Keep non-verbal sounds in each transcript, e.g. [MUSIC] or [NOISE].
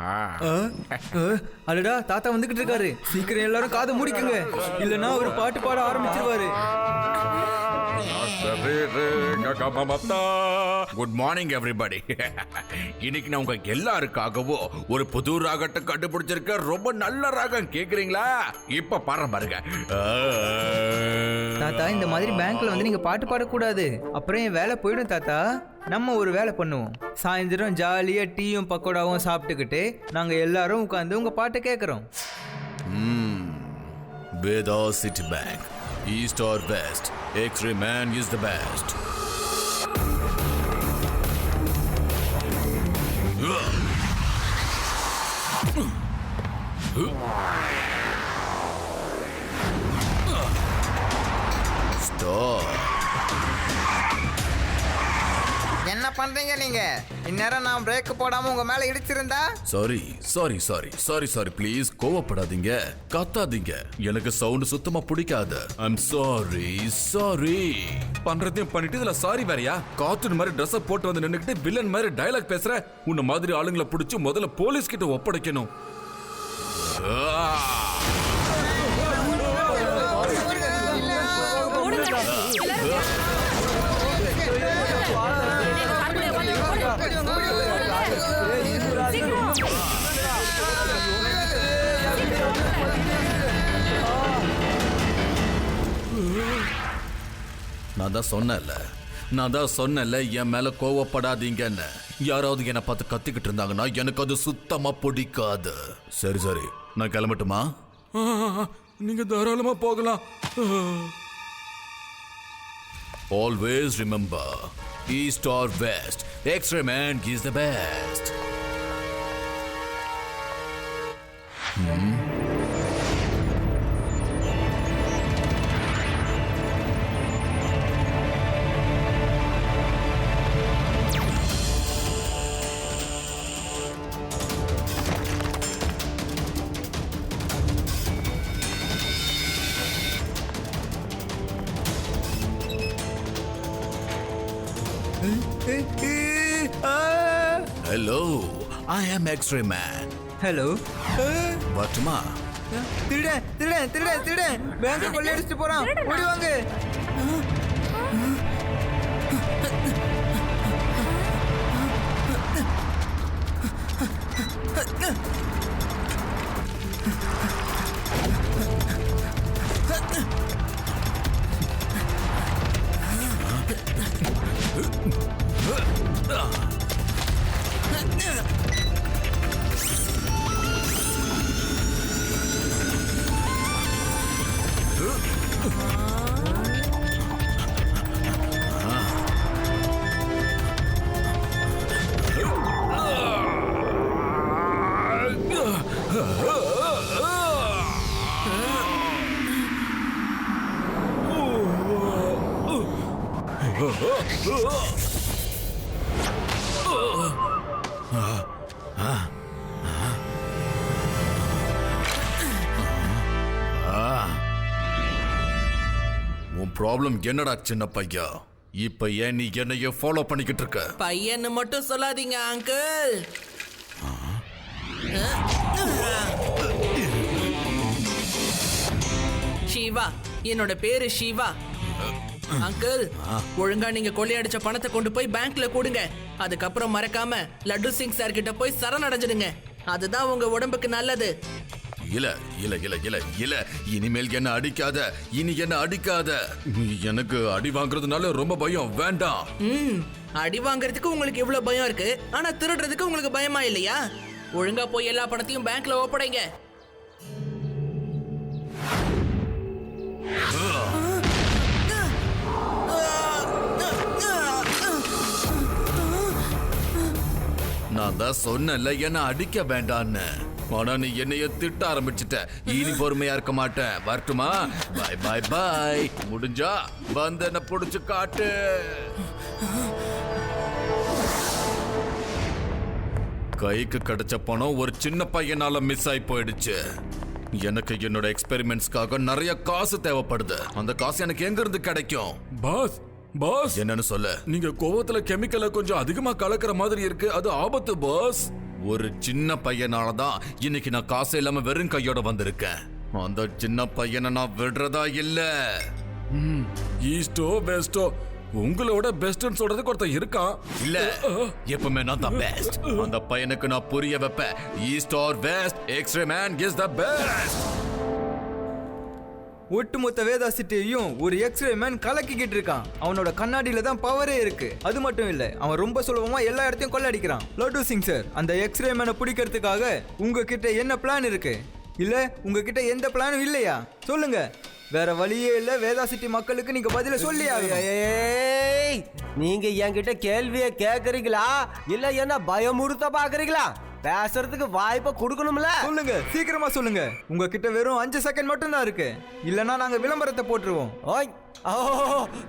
ஆ. அஹ், அடடா தாத்தா வந்துகிட்டு இருக்காரு. சீக்கிரம் எல்லாரும் காதை முடிக்குங்க. இல்லனா அவர் பாட்டு பாட ஆரம்பிச்சிருவாரு. குட் மார்னிங் எவ்ரிபடி இன்னைக்கு நான் உங்க எல்லாருக்காகவும் ஒரு புது ராகத்தை கண்டுபிடிச்சிருக்க ரொம்ப நல்ல ராகம் கேக்குறீங்களா? இப்ப பாரு பாருங்க. தாத்தா இந்த மாதிரி பேங்க்ல வந்து நீங்க பாட்டு பாடக்கூடாது. அப்புறம் என் வேலை போயிடும் தாத்தா. நம்ம ஒரு வேலை பண்ணுவோம். சாயந்தரம் ஜாலியா டீயும் பக்கோடாவும் சாப்பிட்டுக்கிட்டு நாங்க எல்லாரும் உட்காந்து உங்க பாட்டை கேட்கறோம் Veda City Bank. East or West, X-ray man is the best. இந்நேரம் நான் பிரேக் போடாம உங்க மேல இடிச்சிருந்தா? Sorry sorry sorry sorry sorry please கோவப்படாதீங்க. கத்தாதீங்க. எனக்கு சவுண்ட் சுத்தமா பிடிக்காது. ஐம் சாரி சாரி பண்றதையும் பண்ணிட்டு இதுல சாரி வேறயா? கார்ட்டூன் மாதிரி ட்ரெஸ் போட்டு வந்து நின்னுக்கிட்டு வில்லன் மாதிரி டயலாக் பேசுற? உன்ன மாதிரி ஆளுங்களை பிடிச்சு முதல்ல போலீஸ் கிட்ட ஒப்படைக்கணும். ஆ! நான் தான் சொன்னேன்ல. நான் தான் சொன்னேன்ல என் மேல கோவப்படாதீங்கன்னு. யாராவது என்னை பார்த்து கத்திக்கிட்டு இருந்தாங்கன்னா எனக்கு அது சுத்தமா பிடிக்காது. சரி சரி. நான் கிளம்பட்டுமா? நீங்க தாராளமா போகலாம். Always remember east or west extra man is the best hello I am extra man hello வரட்டுமா திருடன் திருடன் திருடன் திருடன் பேங்க் கொள்ளையடிச்சிட்டு போறான். ஓடி வாங்க. ப்ராப்ளம் என்னடா சின்ன பையா? இப்ப ஏன் நீ என்னைய ஃபாலோ பண்ணிக்கிட்டு இருக்க? பையன்னு மட்டும் சொல்லாதீங்க அங்கிள் ஷீவா என்னோட பேரு ஷீவா. அங்கிள் ஒழுங்கா நீங்க கொள்ளையடிச்ச பணத்தை கொண்டு போய் பேங்க்ல கொடுங்க. அதுக்கப்புறம் மறக்காம லட்டு சிங் சார் கிட்ட போய் சரணடைஞ்சிடுங்க. அதுதான் உங்க உடம்புக்கு நல்லது. இல்ல இல்ல இல்ல இல்ல இல்ல இனிமேல் என்ன அடிக்காத? இனி என்ன அடிக்காத? எனக்கு அடி வாங்குறதுனால ரொம்ப பயம். வேண்டாம். ம் அடி வாங்குறதுக்கு உங்களுக்கு இவ்வளவு பயம் இருக்கு. ஆனா திருடுறதுக்கு உங்களுக்கு பயமா இல்லையா? ஒழுங்கா போய் எல்லா பணத்தையும் பேங்க்ல ஒப்படைங்க. நான் தான் சொன்னேன்ல என்ன அடிக்க வேண்டான்னு ஆனா நீ என்னைய திட்ட ஆரம்பிச்சிட்ட. இனி பொறுமையா இருக்க மாட்டேன். வரட்டுமா? பாய் பாய் பாய் முடிஞ்சா வந்து என்ன புடிச்சு காட்டு. கைக்கு கிடைச்ச பணம் ஒரு சின்ன பையனால மிஸ் ஆகி போயிடுச்சு. எனக்கு என்னோட எக்ஸ்பெரிமெண்ட்ஸ்க்காக நிறைய காசு தேவைப்படுது. அந்த காசு எனக்கு எங்க இருந்து கிடைக்கும்? பாஸ் பாஸ் என்னன்னு சொல்ல. நீங்க கோவத்துல கெமிக்கலை கொஞ்சம் அதிகமா கலக்கிற மாதிரி இருக்கு. அது ஆபத்து பாஸ் ஒரு சின்ன பையனால தான் இன்னைக்கு நான் காசு இல்லாம வெறும் கையோட வந்திருக்கேன். அந்த சின்ன பையனை நான் விடுறதா இல்ல? ஈஸ்டோ பெஸ்டோ உங்களோட பெஸ்ட்னு சொல்றதுக்கு ஒருத்தன் இருக்கான். இல்ல எப்பவுமே நான் தான் பெஸ்ட் அந்த பையனுக்கு நான் புரிய வைப்பேன். East or west x-ray man is the best ஒட்டுமொத்த வேதா சிட்டியையும் ஒரு எக்ஸ்ரே மேன் கலக்கிக்கிட்டு இருக்கான். அவனோட கண்ணாடியில தான் பவரே இருக்கு. அது மட்டும் இல்ல அவன் ரொம்ப சுலபமா எல்லா இடத்தையும் கொள்ளடிக்கிறான். லட்டு சிங் சார் அந்த எக்ஸ்ரே மேனை பிடிக்கிறதுக்காக உங்ககிட்ட என்ன பிளான் இருக்கு? இல்ல உங்ககிட்ட எந்த பிளானும் இல்லையா? சொல்லுங்க. வேற வழியே இல்ல வேதா சிட்டி மக்களுக்கு நீங்க பதில சொல்லி நீங்க என்கிட்ட கேள்வியை கேக்குறீங்களா? இல்ல என்ன பயமுறுத்த பாக்குறீங்களா? பேசுறதுக்கு வாய்ப்பை கொடுக்கணும்ல? சொல்லுங்க சீக்கிரமா சொல்லுங்க. உங்ககிட்ட வெறும் அஞ்சு செகண்ட் மட்டும் தான் இருக்கு. இல்லனா நாங்க விளம்பரத்தை போட்டுருவோம். ஓய் ஓ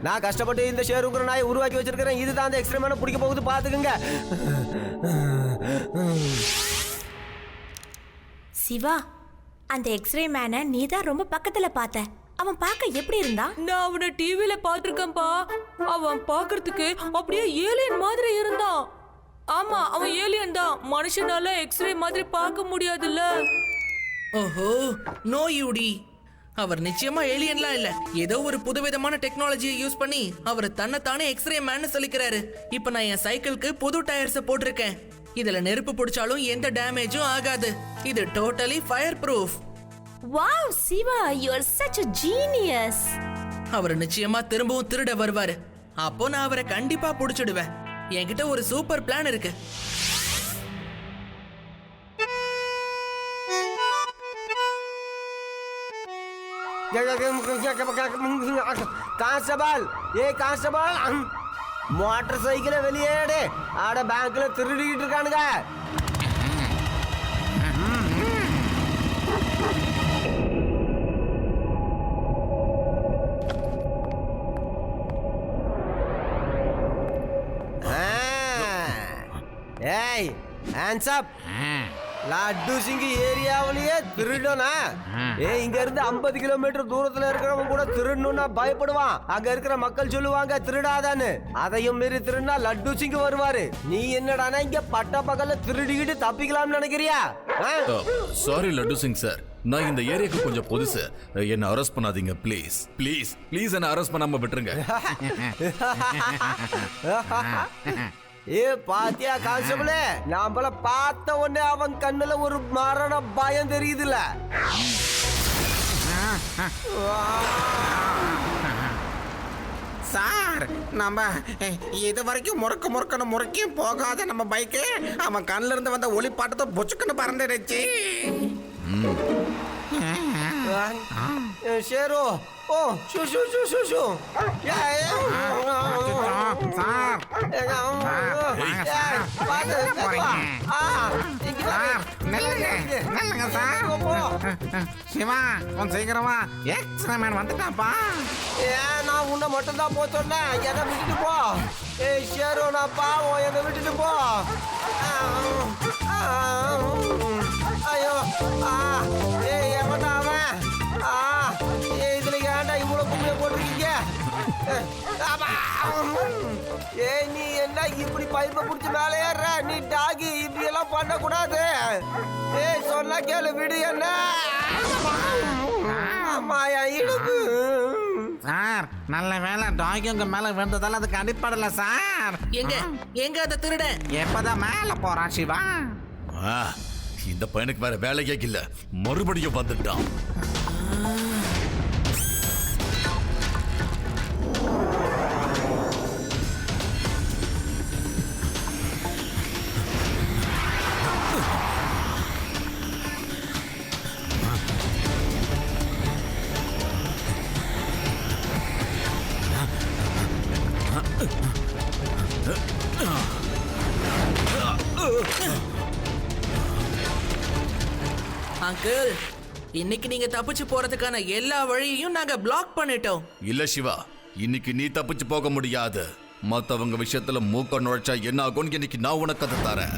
நான் கஷ்டப்பட்டு இந்த ஷேருக்குற நாயை உருவாக்கி வச்சிருக்கிறேன். இதுதான் அந்த எக்ஸ்ட்ரீமான பிடிக்க போகுது பாத்துக்குங்க. சிவா அந்த எக்ஸ்ரே மேனை நீ தான் ரொம்ப பக்கத்துல பார்த்த. அவன் பார்க்க எப்படி இருந்தான் நான் அவனை டிவில பாத்திருக்கேன்பா அவன் பார்க்கிறதுக்கு அப்படியே ஏலியன் மாதிரி இருந்தான். ஆமா அவன் ஏலியன் தான். மனுஷனால எக்ஸ்ரே மாதிரி பார்க்க முடியாதுல்ல. ஓஹோ நோ யூடி. அவர் நிச்சயமா ஏலியன்லாம் இல்ல. ஏதோ ஒரு புதுவிதமான டெக்னாலஜியை யூஸ் பண்ணி அவர் தன்னைத்தானே எக்ஸ்ரே மேன்னு சொல்லிக்கிறாரு. இப்போ நான் என் சைக்கிளுக்கு புது டயர்ஸை போட்டிருக்கேன். இதுல நெருப்பு பிடிச்சாலும் எந்த டேமேஜும் ஆகாது. இது totally fire proof wow Shiva you are such a genius அவர் நிச்சயமா திரும்பவும் திருட வருவாரு. அப்போ நான் அவரை கண்டிப்பா புடிச்சிடுவேன். என்கிட்ட ஒரு சூப்பர் பிளான் இருக்கு. கான்ஸ்டபால் ஏ கான்ஸ்டபால் மோட்டார் சைக்கிளை வெளியேடு. ஆட பேங்க்ல திருடிக்கிட்டு இருக்கானுங்க. ஏய் ஹேண்ட்ஸ் அப் லட்டு சிங்கி ஏரியாவிலேயே திருடனா? ஏய் இங்க இருந்து 50 கிலோமீட்டர் தூரத்துல இருக்கிறவன் கூட திருடணும்னா பயப்படுவான். அங்க இருக்கிற மக்கள் சொல்லுவாங்க திருடாதான்னு. அதையும் மீறி திருடினா லட்டு சிங்கு வருவாரு. நீ என்னடானா இங்க பட்ட பகல்ல திருடிக்கிட்டு தப்பிக்கலாம்னு நினைக்கிறியா? ஆ? சாரி லட்டு சிங் சார் நான் இந்த ஏரியாக்கு கொஞ்சம் புதுசு. என்ன அரெஸ்ட் பண்ணாதீங்க ப்ளீஸ் ப்ளீஸ் ப்ளீஸ் என்ன அரெஸ்ட் பண்ணாம விட்டுருங்க. [LAUGHS] ஏ பாத்தியா கான்ஸ்டபிளே? நாமள பார்த்த உடனே அவன் கண்ணுல ஒரு மரண பயம் தெரியுதுல. சார் நம்ம இது வரைக்கும் முறுக்க முறுக்கன்னு முறுக்கியும் போகாத நம்ம பைக்கு. அவன் கண்ணுல இருந்து வந்த ஒளிப்பாட்டத்தை பொச்சுக்குன்னு பறந்துடுச்சு. Sheru oh shoo shoo shoo shoo shoo. Sir. நில்லுங்க சார். சிவா கொஞ்சம் சீக்கிரமா எக்ஸ்ரே மேன் வந்துட்டாப்பா. ஏன் நான் உன்னை மட்டும் தான் போக சொன்னேன். என்னை விட்டுட்டு போ. ஏய் ஷேரு நான் பாவம் என்னை விட்டுட்டு போ. ஐயோ ஆ. அப்பா. ஏய் நீ என்ன இப்படி பைப்பை பிடிச்சி மேலே ஏறுற? நீ டாகி இப்படி எல்லாம் பண்ணக்கூடாது. ஏய் சொன்னா கேளு விடு என்ன? அம்மா என் இடுப்பு. சார் நல்ல வேலை டாகி உங்க மேல விழுந்ததால அதுக்கு அடிப்படல சார். எங்க? எங்க அந்த திருடன் எப்பதான் மேல போறான் சிவா? ஆ, இந்த பையனுக்கு வேற வேலையே இல்ல. மறுபடியும் வந்துட்டான். அங்கிள் இன்னைக்கு நீங்க தப்பிச்சு போறதுக்கான எல்லா வழியையும் நாங்க பிளாக் பண்ணிட்டோம். இல்ல சிவா இன்னைக்கு நீ தப்பிச்சு போக முடியாது. மத்தவங்க விஷயத்துல மூக்க நுழைச்சா என்ன ஆகும் இன்னைக்கு நான் உனக்கு அதை தரேன்.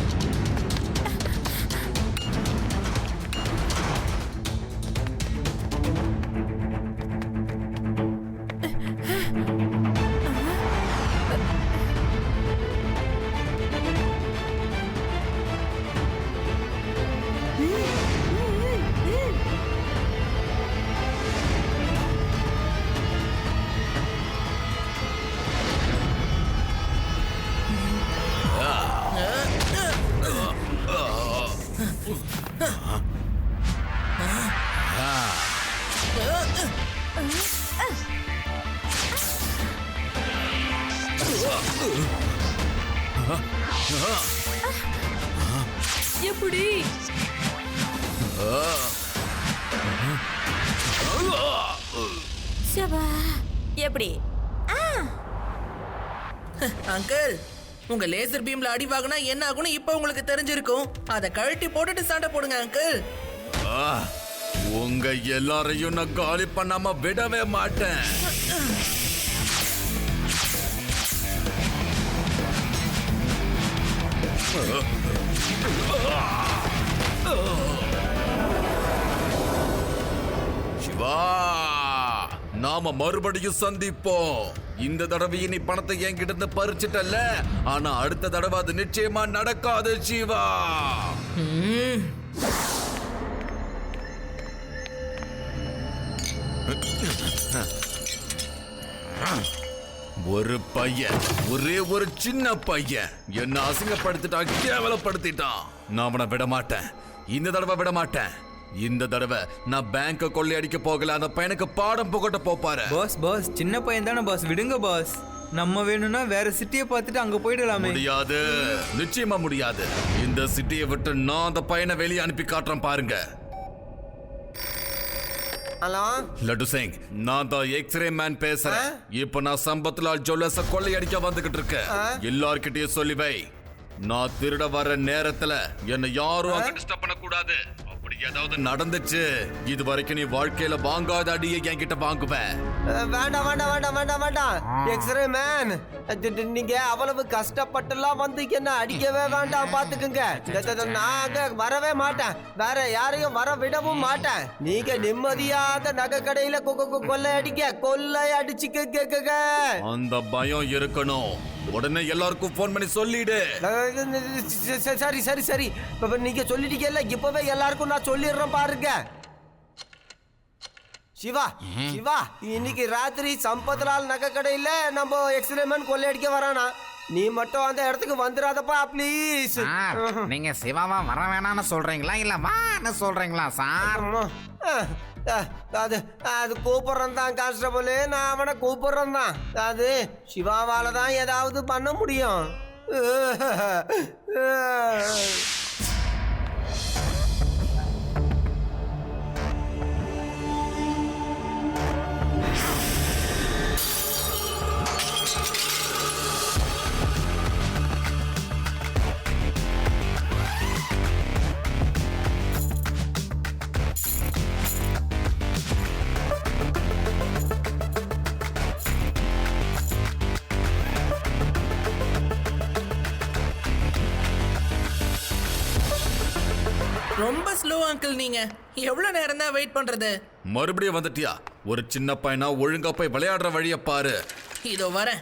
எப்படி? சபா எப்படி? அங்கிள் உங்க லேசர் பீம்ல அடி வாங்கினா என்ன ஆகும்னு இப்ப உங்களுக்கு தெரிஞ்சிருக்கும். அதை கழட்டி போட்டுட்டு சண்டை போடுங்க அங்கிள். ஆ, உங்க எல்லாரையும் நான் காலி பண்ணாம விடவே மாட்டேன். சிவா நாம மறுபடியும் சந்திப்போம். இந்த தடவை நீ பணத்தை என்கிட்ட இருந்து பறிச்சிட்டல்ல. ஆனா அடுத்த தடவை அது நிச்சயமா நடக்காது சிவா. ஒரு பையன் ஒரே ஒரு சின்ன பையன். என்ன அசிங்கப்படுத்திட்டான் கேவலப்படுத்திட்டான். நான் அவனை விட மாட்டேன் இந்த தடவை விட மாட்டேன் இந்த தடவை நான் பேங்க கொள்ளையடிக்க போகல. அந்த பையனுக்கு பாடம் புகட்ட போப்பாரு பாஸ் பாஸ் சின்ன பையன் தானே பாஸ் விடுங்க பாஸ் நம்ம வேணும்னா வேற சிட்டியை பார்த்துட்டு அங்க போயிடலாமே. முடியாது. நிச்சயமா முடியாது. இந்த சிட்டியை விட்டு நான் அந்த பையனை வெளியே அனுப்பி காட்டுறேன் பாருங்க. ஹலோ லட்டு சிங் நான் தான் எக்ஸ்ரே மேன் பேசுறேன். இப்ப நான் சம்பத்லால் ஜுவல்லர்ஸ கொள்ளையடிக்க வந்துகிட்டு இருக்கேன் எல்லார்கிட்டயும் சொல்லி வை. நான் திருட வர நேரத்துல என்ன யாரும் டிஸ்டர்ப் பண்ண கூடாது ஏதாவது நடந்துச்சு? இது வரைக்கும் நீ வாழ்க்கையில வாங்காத அடியை என்கிட்ட வாங்குவேன் அஹ், வேண்டாம் வேண்டாம் வேண்டாம் வேண்டாம் வேண்டாம். எக்ஸ்ரே மேன் நீங்க அவ்வளவு கஷ்டப்பட்டுலாம் வந்து என்ன அடிக்கவே வேண்டாம் பாத்துக்குங்க. நாங்க வரவே மாட்டேன். வேற யாரையும் வர விடவும் மாட்டேன். நீங்க நிம்மதியாத நகை கடையில கொள்ளை அடிக்க கொள்ளை அடிச்சுக்க அந்த பயம் இருக்கணும். உடனே எல்லாருக்கும் ஃபோன் பண்ணி சொல்லிடு. சரி சரி சரி. இப்ப நீங்க சொல்லிட்டீங்கல்ல இப்பவே எல்லாருக்கும் நான் சொல்லிடுறேன் பாருங்க. சிவா சிவா இன்னைக்கு ராத்திரி சம்பத்லால் நகை கடையில நம்ம எக்ஸ்ரேமன் கொள்ளையடிக்க வரானா? நீ மட்டும் அந்த இடத்துக்கு வந்துடாதப்பா ப்ளீஸ் நீங்க சிவாவா வர வேணாம்னு சொல்றீங்களா இல்ல வான்னு சொல்றீங்களா சார்? அது அது கூப்பிடுறேன் தான் கான்ஸ்டபுள் நான் அவனை கூப்பிடுறேன் தான் அது சிவாவால் தான் ஏதாவது பண்ண முடியும். [LAUGHS] அங்கிள் நீங்க. எவ்வளவு நேரம் தான் வெயிட் பண்றது? மறுபடியும் வந்துட்டியா? ஒரு சின்ன பையனா ஒழுங்கா போய் விளையாடுற வழிய பாரு. இதோ வரேன்.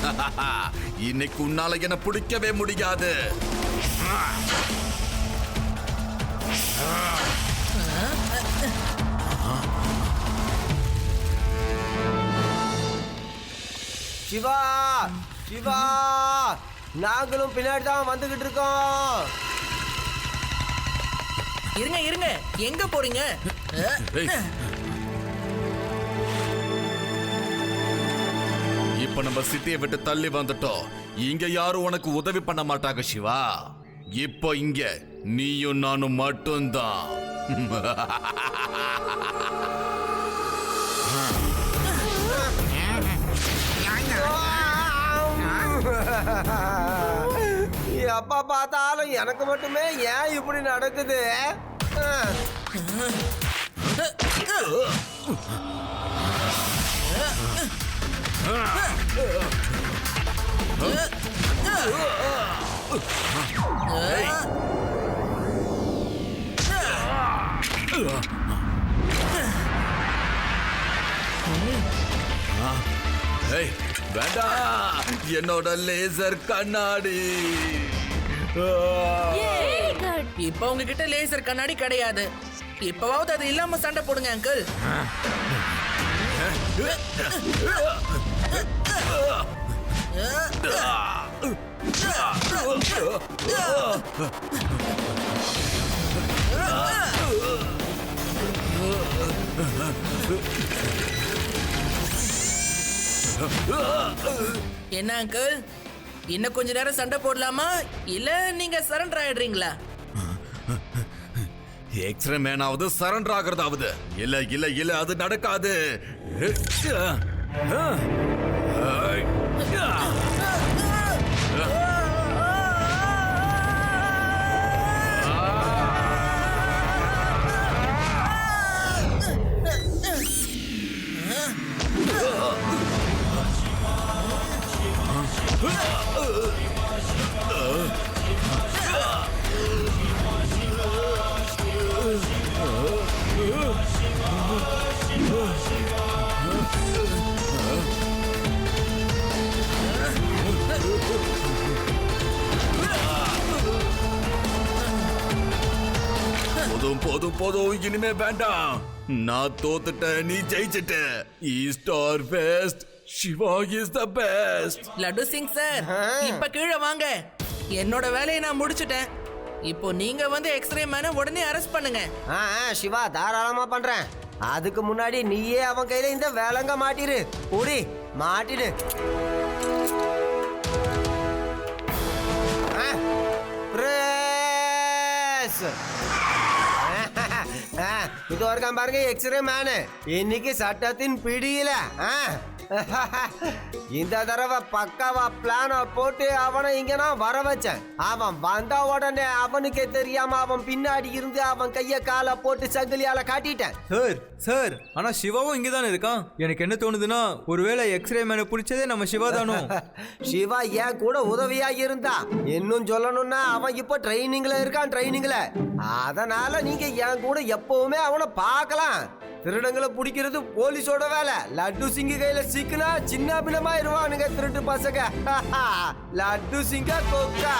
[LAUGHS] இன்னைக்கு உன்னால என்ன பிடிக்கவே முடியாது. சிவா சிவா நாங்களும் பின்னாடி தான் வந்துகிட்டு இருக்கோம். இருங்க இருங்க. எங்க போறீங்க. இப்ப நம்ம சிட்டியை விட்டு தள்ளி வந்துட்டோம். இங்க யாரும் உனக்கு உதவி பண்ண மாட்டாங்க சிவா. இப்போ இங்க நீயும் நானும் மட்டும்தான் எப்ப பார்த்தாலும் எனக்கு மட்டுமே ஏன் இப்படி நடக்குது Huh? ஏய், வேண்டாம் என்னோட லேசர் கண்ணாடி இப்ப இப்போ உங்ககிட்ட லேசர் கண்ணாடி கிடையாது இப்பவாவது அது இல்லாம சண்டை போடுங்க அங்கிள் என்ன அங்கிள் இன்னும் கொஞ்ச நேரம் சண்டை போடலாமா? இல்ல நீங்க சரண்டர் ஆயிடுறீங்களா? எக்ஸ்ரே மேனாவது சரண்டர் ஆகிறதாவது. இல்ல இல்ல இல்ல அது நடக்காது. போதும் போதும் போதும். இனிமே வேண்டாம். நான் தோத்துட்டேன் நீ ஜெயிச்சிட்ட. East or or Shiva is the best Laddu Singh sir இப்ப கீழே வாங்க. என்னோட வேலையை நான் முடிச்சிட்டேன். இப்போ நீங்க வந்து எக்ஸ்ரே மேன உடனே அரெஸ்ட் பண்ணுங்க. ஆ ஆ, சிவா தாராளமா பண்றேன். அதுக்கு முன்னாடி நீயே அவன் கையில இந்த வேலங்க மாட்டிரு. ஓடி மாட்டிடு. ஆ, press. ஆ, இது வரைக்கும் பாருங்க எக்ஸ்ரே மேனு இன்னைக்கு சட்டத்தின் பிடியில ஆ. [LAUGHS] இந்த தடவை பக்காவா பிளான போட்டு அவனை இங்க நான் வர வச்சேன். அவன் வந்த உடனே அவனுக்கே தெரியாம அவன் பின்னாடி இருந்து அவன் கைய காலை போட்டு சங்கிலியால காட்டிட்டேன். சார் சார் ஆனா சிவாவும் இங்க தானே இருக்கான்? எனக்கு என்ன தோணுதுன்னா ஒருவேளை எக்ஸ்ரே மேனை பிடிச்சதே நம்ம சிவா தானோ? [LAUGHS] சிவா ஏன் கூட உதவியா இருந்தா? இன்னும் சொல்லணும்னா அவன் இப்போ ட்ரைனிங்ல இருக்கான் ட்ரைனிங்ல அதனால நீங்க என் கூட எப்பவுமே அவனை பார்க்கலாம். திருடங்களை பிடிக்கிறது போலீஸோட வேலை. லட்டு சிங்கு கையில சிக்கினா சின்ன பின்னமா இருவானுங்க திருட்டு பசங்க. [LAUGHS] லட்டு சிங்க கொக்கா.